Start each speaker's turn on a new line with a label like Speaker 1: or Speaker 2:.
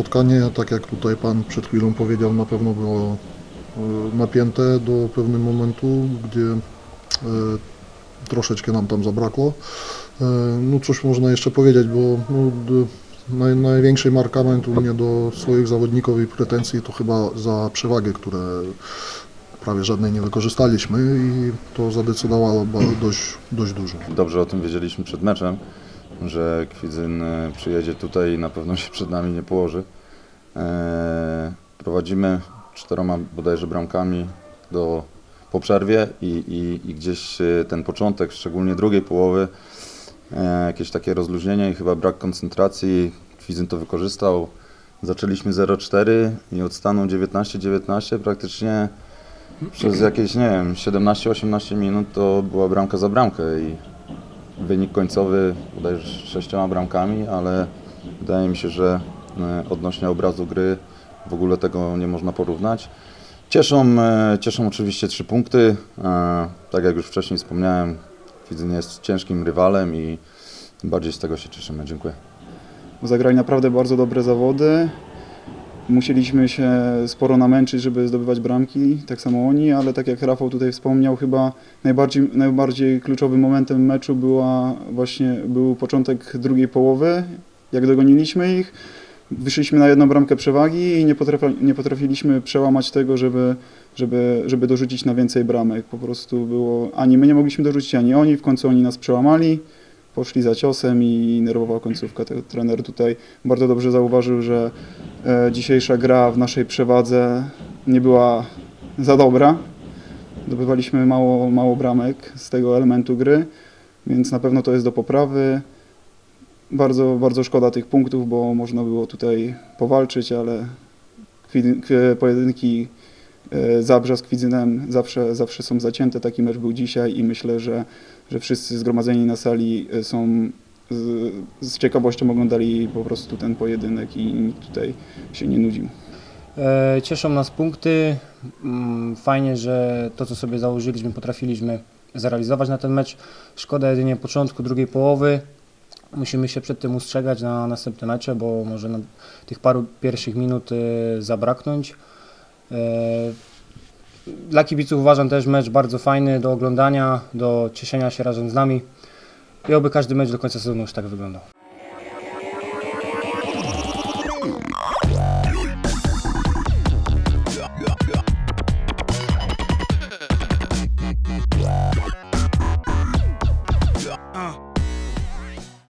Speaker 1: spotkanie, tak jak tutaj Pan przed chwilą powiedział, na pewno było e, napięte do pewnego momentu, gdzie e, troszeczkę nam tam zabrakło. E, No cóż można jeszcze powiedzieć, bo no, naj, największy markament u mnie do swoich zawodników i pretensji to chyba za przewagę, które prawie żadnej nie wykorzystaliśmy i to zadecydowało dość, dość dużo.
Speaker 2: Dobrze o tym wiedzieliśmy przed meczem, że Kwidzyn e, przyjedzie tutaj i na pewno się przed nami nie położy. E, prowadzimy czteroma bodajże bramkami do, po przerwie i, i, i gdzieś e, ten początek, szczególnie drugiej połowy, jakieś takie rozluźnienie i chyba brak koncentracji. Kwidzyn to wykorzystał. Zaczęliśmy 0-4 i od stanu 19-19 praktycznie przez jakieś, nie wiem, 17-18 minut to była bramka za bramkę i wynik końcowy bodajże sześcioma bramkami, ale wydaje mi się, że e, odnośnie obrazu gry w ogóle tego nie można porównać. Cieszą, e, cieszą oczywiście trzy punkty. E, Tak jak już wcześniej wspomniałem, Kwidzyn jest ciężkim rywalem i bardziej z tego się cieszymy. Dziękuję.
Speaker 3: Zagrali naprawdę bardzo dobre zawody. Musieliśmy się sporo namęczyć, żeby zdobywać bramki, tak samo oni, ale tak jak Rafał tutaj wspomniał, chyba najbardziej, najbardziej kluczowym momentem meczu była właśnie, był początek drugiej połowy, jak dogoniliśmy ich. Wyszliśmy na jedną bramkę przewagi i nie, potrafi, nie potrafiliśmy przełamać tego, żeby, żeby, żeby dorzucić na więcej bramek. Po prostu było, ani my nie mogliśmy dorzucić, ani oni, w końcu oni nas przełamali poszli za ciosem i nerwowa końcówka. Ten trener tutaj bardzo dobrze zauważył, że dzisiejsza gra w naszej przewadze nie była za dobra. Zdobywaliśmy mało, mało bramek z tego elementu gry, więc na pewno to jest do poprawy. Bardzo, bardzo szkoda tych punktów, bo można było tutaj powalczyć, ale pojedynki e, Zabrza z Kwidzynem zawsze, zawsze są zacięte. Taki mecz był dzisiaj i myślę, że, że wszyscy zgromadzeni na sali e, są z, z ciekawością oglądali po prostu ten pojedynek i nikt tutaj się nie nudził.
Speaker 4: E, Cieszą nas punkty. Mm, Fajnie, że to, co sobie założyliśmy, potrafiliśmy zrealizować na ten mecz. Szkoda jedynie początku drugiej połowy. Musimy się przed tym ustrzegać na następne mecze, bo może nam tych paru pierwszych minut e, zabraknąć. E, Dla kibiców uważam też mecz bardzo fajny do oglądania, do cieszenia się razem z nami. I oby każdy mecz do końca sezonu już tak wyglądał.